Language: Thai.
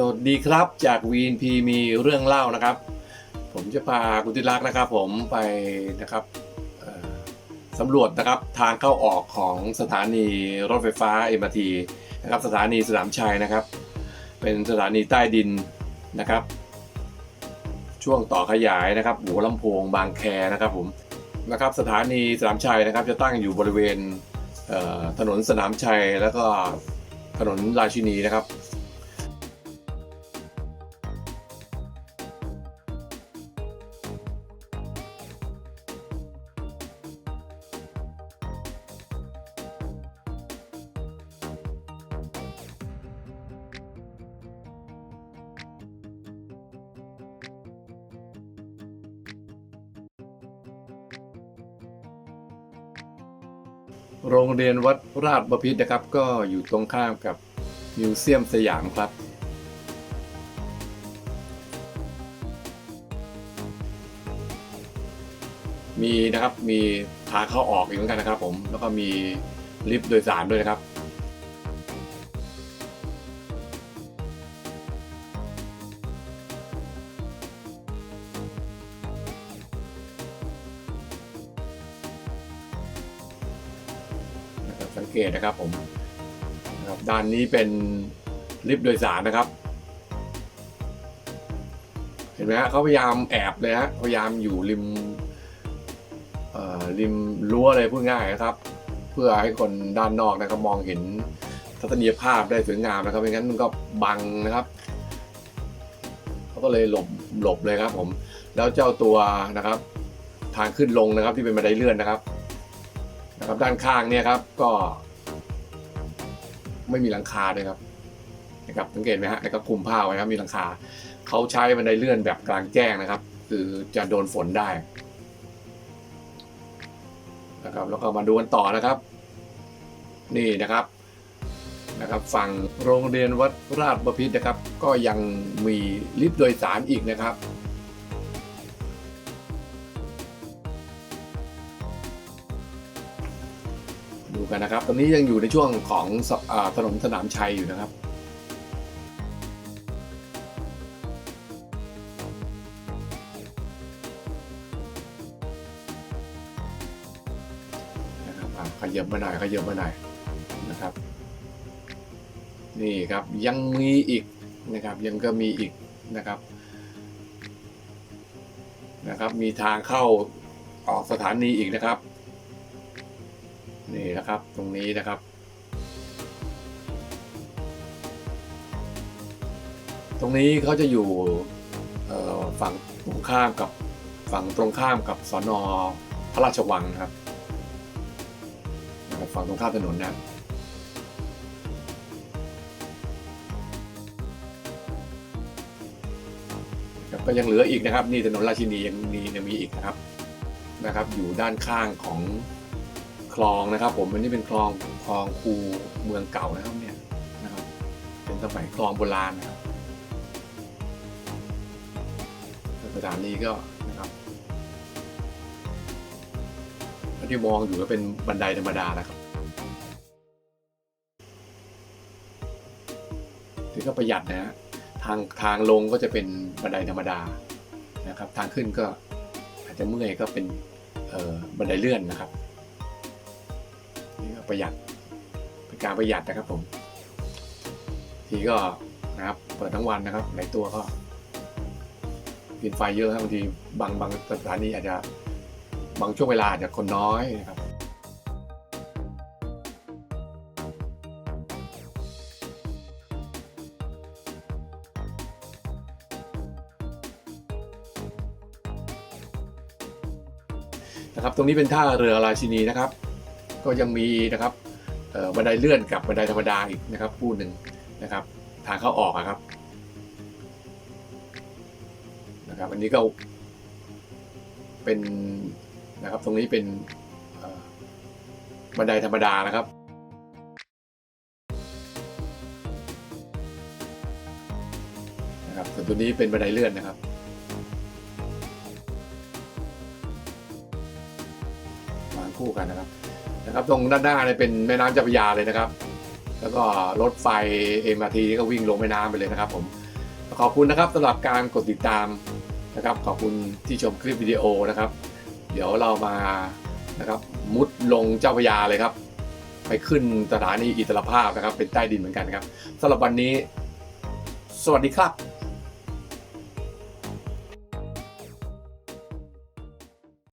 สวัสดีครับจากวีนพีมีเรื่องเล่านะครับ ผมจะพาคุณติรักษ์นะครับ ผมไปนะครับสำรวจนะครับทางเข้าออกของสถานีรถไฟฟ้า MRT นะครับสถานีสนามชัยนะครับ เป็นสถานีใต้ดินนะครับ ช่วงต่อขยายนะครับหัวลำโพงบางแคนะครับผมนะครับสถานีสนามชัยนะครับ จะตั้งอยู่บริเวณเถนนสนามชัยแล้วก็ถนนราชินีนะครับ โรงเรียนวัดราชบพิตรนะครับ ก็อยู่ตรงข้ามกับมิวเซียมสยามครับ มีนะครับมีทางเข้าออกอีกเหมือนกันนะครับผมแล้วก็มีลิฟต์โดยสารด้วยนะครับ กตนะครับผมนะครับด้านนี้เป็นลิฟต์โดยสารนะครับ เห็นไหมฮะเขาพยายามแอบเลยฮะพยายามอยู่ริมริมรั้วเลยพูดง่ายนะครับ เพื่อให้คนด้านนอกนะครับมองเห็นทัศนียภาพได้สวยงามนะครับไม่งั้นมันก็บังนะครับเขาก็เลยหลบหลบเลยครับผม แล้วเจ้าตัวนะครับ ทางขึ้นลงนะครับที่เป็นบันไดเลื่อนนะครับ นะครับด้านข้างเนี่ยครับก็ไม่มีหลังคาด้วยครับนะครับสังเกตไหมฮะแล้วก็คลุมผ้าไว้ครับมีหลังคาเขาใช้บันไดเลื่อนแบบกลางแจ้งนะครับ คือจะโดนฝนได้นะครับแล้วก็มาดูกันต่อนะครับ นี่นะครับนะครับฝั่งโรงเรียนวัดราชบพิตรนะครับ ก็ยังมีลิฟต์โดยสารอีกนะครับ ดูกันนะครับ ตอนนี้ยังอยู่ในช่วงของอถนนสนามชัยอยู่นะครับนะครับอะขยับมาหน่อยขยับมาหน่อยนะครับ นี่ครับยังมีอีกนะครับยังก็มีอีกนะครับนะครับ มีทางเข้าออกสถานีอีกนะครับ นี่นะครับตรงนี้นะครับ ตรงนี้เขาจะอยู่ฝั่งตรงข้ามกับฝั่งตรงข้ามกับสอนอพระราชวังนะครับฝั่งตรงข้ามถนนนะก็ยังเหลืออีกนะครับ นี่ถนนราชินียังมียังมีอีกนะครับนะครับ อยู่ด้านข้างของ คลองนะครับ ผมอันนี้เป็นคลองคลองคูเมืองเก่านะครับเนี่ยนะครับ เป็นสมัยคลองโบราณนะครับสถานีก็นะครับที่มองอยู่ก็เป็นบันไดธรรมดานะครับที่ก็ประหยัดนะฮะทางทางลงก็จะเป็นบันไดธรรมดานะครับ ทางขึ้นก็อาจจะเมื่อยก็เป็นเอ่อบันไดเลื่อนนะครับ นี่ก็ประหยัดเป็นการประหยัดนะครับผม ทีก็นะครับเปิดทั้งวันนะครับหลายตัวก็กินไฟเยอะครับบางทีบางบางสถานีอาจจะบางช่วงเวลาอาจจะคนน้อยนะครับนะครับตรงนี้เป็นท่าเรือราชินีนะครับ ก็ยังมีนะครับบันไดเลื่อนกับบันไดธรรมดาอีกนะครับคู่หนึ่งนะครับ ทางเข้าออกอะครับนะครับอันนี้ก็เป็นนะครับตรงนี้เป็นบันไดธรรมดานะครับนะครับส่วนตัวนี้เป็นบันไดเลื่อนนะครับวางคู่กันนะครับ นะครับตรงด้านหน้าเนี่ยเป็นแม่น้ำเจ้าพระยาเลยนะครับ แล้วก็รถไฟเอ็มอาทีก็วิ่งลงแม่น้ำไปเลยนะครับผมขอบคุณนะครับสำหรับการกดติดตามนะครับ ขอบคุณที่ชมคลิปวิดีโอนะครับ เดี๋ยวเรามานะครับมุดลงเจ้าพระยาเลยครับ ไปขึ้นสถานีอิสรภาพนะครับ เป็นใต้ดินเหมือนกันครับสำหรับวันนี้ สวัสดีครับ